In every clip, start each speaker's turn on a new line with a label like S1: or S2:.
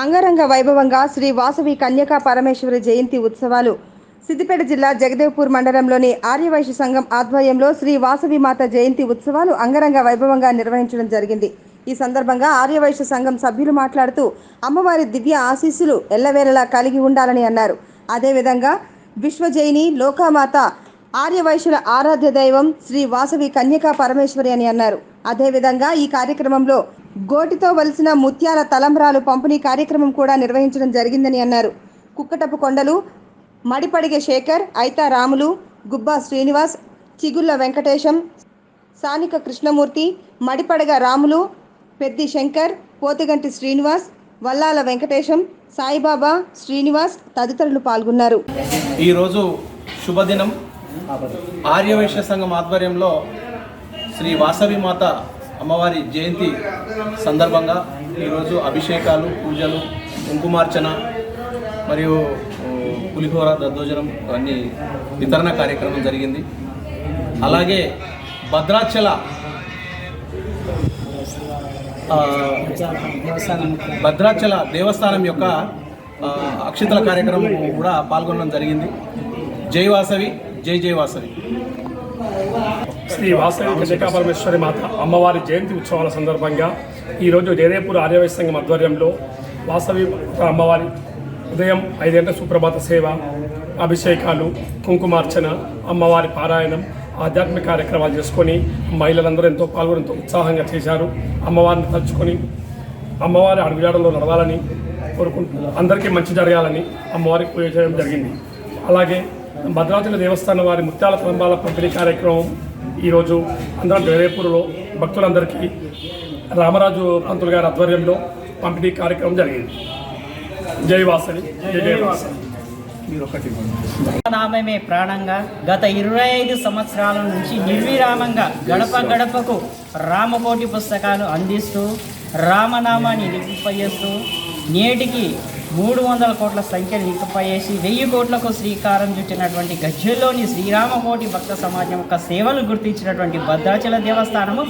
S1: అంగరంగ వైభవంగా శ్రీ వాసవి కన్యకా పరమేశ్వరి జయంతి ఉత్సవాలు. సిద్దిపేట జిల్లా జగదేవ్పూర్ మండలంలోని ఆర్యవైశ్య సంఘం ఆధ్వర్యంలో శ్రీ వాసవి మాత జయంతి ఉత్సవాలు అంగరంగ వైభవంగా నిర్వహించడం జరిగింది. ఈ సందర్భంగా ఆర్యవైశ్య సంఘం సభ్యులు మాట్లాడుతూ అమ్మవారి దివ్య ఆశీస్సులు ఎల్లవేళలా కలిగి ఉండాలని అన్నారు. అదేవిధంగా విశ్వజయిని లోకామాత ఆర్యవైశ్యుల ఆరాధ్య దైవం శ్రీ వాసవి కన్యకా పరమేశ్వరి అని అన్నారు. అదేవిధంగా ఈ కార్యక్రమంలో గోటితో వలసిన ముత్యాల తలంబ్రాలు పంపిణీ కార్యక్రమం కూడా నిర్వహించడం జరిగిందని అన్నారు. కుక్కటపు కొండలు మడిపడిగే శేఖర్ ఐతా రాములు గుబ్బా శ్రీనివాస్ చిగుళ్ళ వెంకటేశం సానిక కృష్ణమూర్తి మడిపడగ రాములు పెద్ది శంకర్ పోతిగంటి శ్రీనివాస్ వల్లాల వెంకటేశం సాయిబాబా శ్రీనివాస్ తదితరులు పాల్గొన్నారు.
S2: ఈరోజు శుభదినం. ఆర్యవైశ్య సంఘం ఆధ్వర్యంలో శ్రీ వాసవి మాత అమ్మవారి జయంతి సందర్భంగా ఈరోజు అభిషేకాలు పూజలు కుంకుమార్చన మరియు పులిహోర దద్దోజనం అన్ని వితరణ కార్యక్రమం జరిగింది. అలాగే భద్రాచల భద్రాచల దేవస్థానం యొక్క అక్షతల అక్షితల కార్యక్రమం కూడా పాల్గొనడం జరిగింది. జై వాసవి జై జై వాసవి.
S3: శ్రీ వాసవి కన్యకా పరమేశ్వరి మాత అమ్మవారి జయంతి ఉత్సవాల సందర్భంగా ఈరోజు జయదేపూర్ ఆర్యవైశ్య సంఘం ఆధ్వర్యంలో వాసవి అమ్మవారి ఉదయం ఐదేళ్ళ సుప్రభాత సేవ అభిషేకాలు కుంకుమార్చన అమ్మవారి పారాయణం ఆధ్యాత్మిక కార్యక్రమాలు చేసుకొని మహిళలందరూ ఎంతో పాల్గొని ఎంతో ఉత్సాహంగా చేశారు. అమ్మవారిని తలుచుకొని అమ్మవారి అడుగుజాడలో నడవాలని కోరుకుంటున్నారు అందరికీ మంచి జరగాలని అమ్మవారికి పూజ చేయడం జరిగింది. అలాగే భద్రాచల దేవస్థానం వారి ముత్యాల తలంబాల పంపిణీ కార్యక్రమం ఈరోజు అందరం జయపూర్లో భక్తులందరికీ రామరాజు పంతులు గారి ఆధ్వర్యంలో పంపిణీ కార్యక్రమం జరిగింది. జై వాసవి. జై జయ వాసవి.
S4: ప్రాణంగా గత ఇరవై ఐదు సంవత్సరాల నుంచి నిర్విరామంగా గడప గడపకు రామకోటి పుస్తకాలు అందిస్తూ రామనామాన్ని నిలిపిపయేస్తూ నేటికి మూడు వందల కోట్ల సంఖ్యను నిలిపిపయేసి వెయ్యి కోట్లకు శ్రీకారం చుట్టినటువంటి గజ్జల్లోని శ్రీరామకోటి భక్త సమాజం యొక్క సేవలు గుర్తించినటువంటి భద్రాచల దేవస్థానము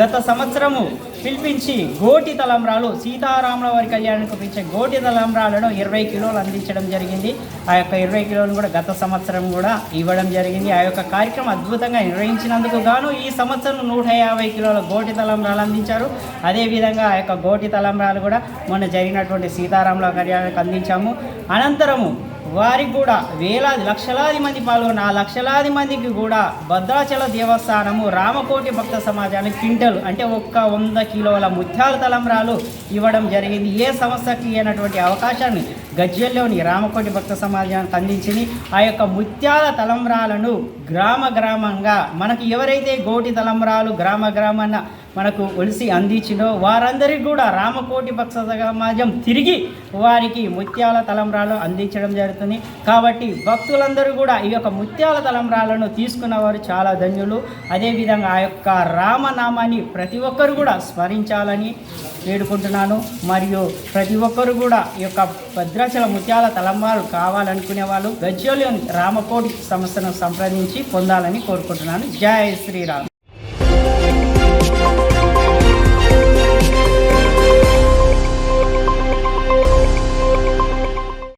S4: గత సంవత్సరము పిలిపించి గోటి తలంబ్రాలు సీతారాముల వారి కళ్యాణానికి పిలిచే గోటి తలంబ్రాలను ఇరవై కిలోలు అందించడం జరిగింది. ఆ యొక్క ఇరవై కిలోలు కూడా గత సంవత్సరం కూడా ఇవ్వడం జరిగింది. ఆ యొక్క కార్యక్రమం అద్భుతంగా నిర్వహించినందుకు గాను ఈ సంవత్సరం నూట యాభై కిలోల గోటి తలంబ్రాలు అందించారు. అదేవిధంగా ఆ యొక్క గోటి తలంబ్రాలు కూడా మొన్న జరిగినటువంటి సీతారాముల కళ్యాణానికి అందించాము. అనంతరము వారికి కూడా వేలాది లక్షలాది మంది పాల్గొన్న ఆ లక్షలాది మందికి కూడా భద్రాచల దేవస్థానము రామకోటి భక్త సమాజానికి క్వింటల్ అంటే ఒక్క వంద కిలోల ముత్యాల తలంబ్రాలు ఇవ్వడం జరిగింది. ఏ సంస్థకి అయినటువంటి అవకాశాన్ని గజ్జెల్లోని రామకోటి భక్త సమాజానికి అందించింది. ఆ యొక్క ముత్యాల తలంబ్రాలను గ్రామ గ్రామంగా మనకి ఎవరైతే గోటి తలంబ్రాలు గ్రామ గ్రామాన మనకు ఒలిసి అందించినో వారందరికీ కూడా రామకోటి భక్త సమాజం తిరిగి వారికి ముత్యాల తలంబ్రాలు అందించడం జరుగుతుంది. కాబట్టి భక్తులందరూ కూడా ఈ యొక్క ముత్యాల తలంబ్రాలను తీసుకున్నవారు చాలా ధన్యులు. అదేవిధంగా ఆ యొక్క రామనామాన్ని ప్రతి ఒక్కరు కూడా స్మరించాలని వేడుకుంటున్నాను. మరియు ప్రతి ఒక్కరు కూడా ఈ యొక్క భద్రాచల ముత్యాల తలంబ్రాలు కావాలనుకునే వాళ్ళు గజ్జోలియన్ రామకోటి సంస్థను సంప్రదించి పొందాలని కోరుకుంటున్నాను. జై శ్రీరామ్.